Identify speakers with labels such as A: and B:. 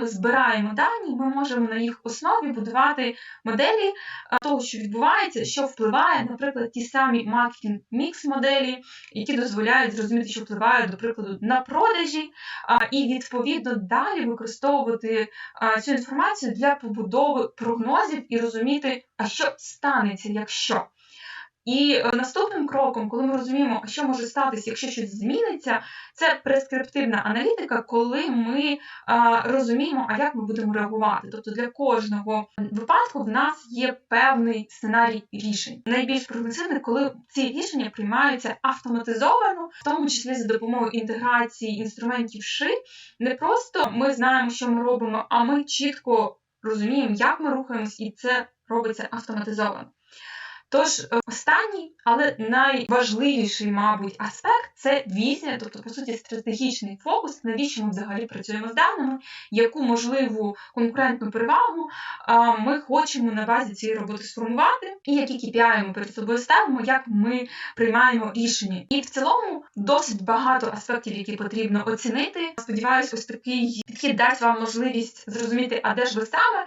A: ми збираємо дані, ми можемо на їх основі будувати моделі того, що відбувається, що впливає, наприклад, ті самі маркетинг мікс моделі, які дозволяють зрозуміти, що впливає, до прикладу, на продажі, і відповідно далі використовувати цю інформацію для побудови прогнозів і розуміти, а що станеться, якщо. І е, наступним кроком, коли ми розуміємо, що може статися, якщо щось зміниться, це прескриптивна аналітика, коли ми розуміємо, а як ми будемо реагувати. Тобто для кожного випадку в нас є певний сценарій рішень. Найбільш прогресивний, коли ці рішення приймаються автоматизовано, в тому числі за допомогою інтеграції інструментів ши. Не просто ми знаємо, що ми робимо, а ми чітко розуміємо, як ми рухаємось, і це робиться автоматизовано. Тож, е, останній, але найважливіший, мабуть, аспект це візія, тобто, по суті, стратегічний фокус, навіщо ми взагалі працюємо з даними, яку можливу конкурентну перевагу ми хочемо на базі цієї роботи сформувати, і які KPI ми перед собою ставимо, як ми приймаємо рішення. І в цілому досить багато аспектів, які потрібно оцінити. Сподіваюсь, ось такий підхід дасть вам можливість зрозуміти, а де ж ви саме